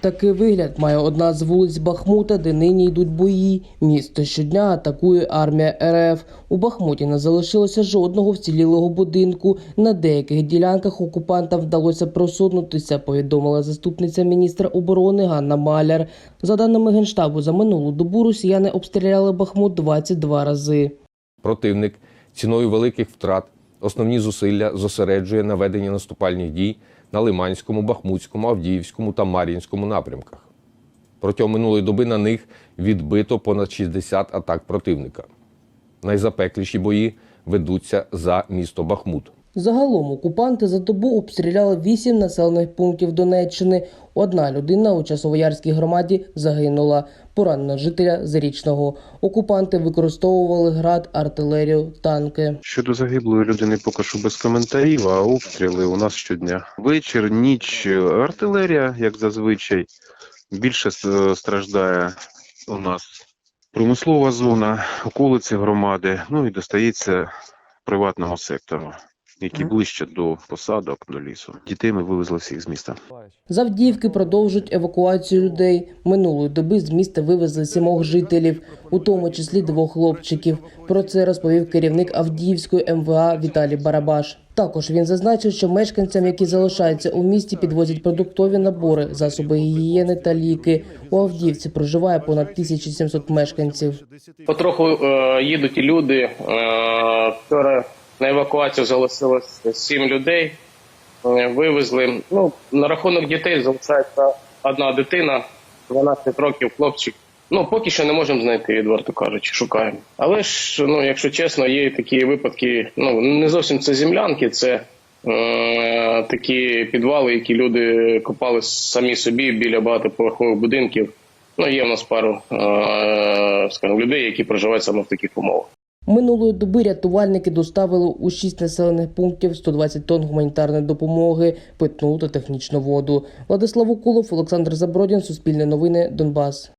Такий вигляд має одна з вулиць Бахмута, де нині йдуть бої. Місто щодня атакує армія РФ. У Бахмуті не залишилося жодного вцілілого будинку. На деяких ділянках окупантам вдалося просунутися, повідомила заступниця міністра оборони Ганна Маляр. За даними генштабу, за минулу добу росіяни обстріляли Бахмут 22 рази. Противник ціною великих втрат основні зусилля зосереджує на веденні наступальних дій на Лиманському, Бахмутському, Авдіївському та Мар'їнському напрямках. Протягом минулої доби на них відбито понад 60 атак противника. Найзапекліші бої ведуться за місто Бахмут. Загалом окупанти за добу обстріляли вісім населених пунктів Донеччини. Одна людина у Часовоярській громаді загинула. Поранено жителя Зарічного. Окупанти використовували град, артилерію, танки. Щодо загиблої людини, поки що без коментарів, а обстріли у нас щодня. Вечір, ніч, артилерія, як зазвичай, більше страждає у нас промислова зона, околиці громади, ну і достається приватному сектору, який ближче до посадок, до лісу. Дітей ми вивезли всіх з міста. З Авдіївки продовжують евакуацію людей. Минулої доби з міста вивезли сімох жителів, у тому числі двох хлопчиків. Про це розповів керівник Авдіївської МВА Віталій Барабаш. Також він зазначив, що мешканцям, які залишаються у місті, підвозять продуктові набори, засоби гігієни та ліки. У Авдіївці проживає понад 1700 мешканців. Потроху е, їдуть люди. Е, вчора на евакуацію залишилось сім людей. Е, вивезли. Ну, на рахунок дітей залишається одна дитина, 12 років, хлопчик. Ну, поки що не можемо знайти, відверто кажучи, шукаємо. Але ж, ну, якщо чесно, є такі випадки, ну, не зовсім це землянки, це е, такі підвали, які люди копали самі собі біля багатоповерхових будинків. Ну, є в нас пару е, скажімо, людей, які проживають саме в таких умовах. Минулої доби рятувальники доставили у шість населених пунктів 120 тонн гуманітарної допомоги, питну та технічну воду. Владислав Укулов, Олександр Забродін, Суспільне новини, Донбас.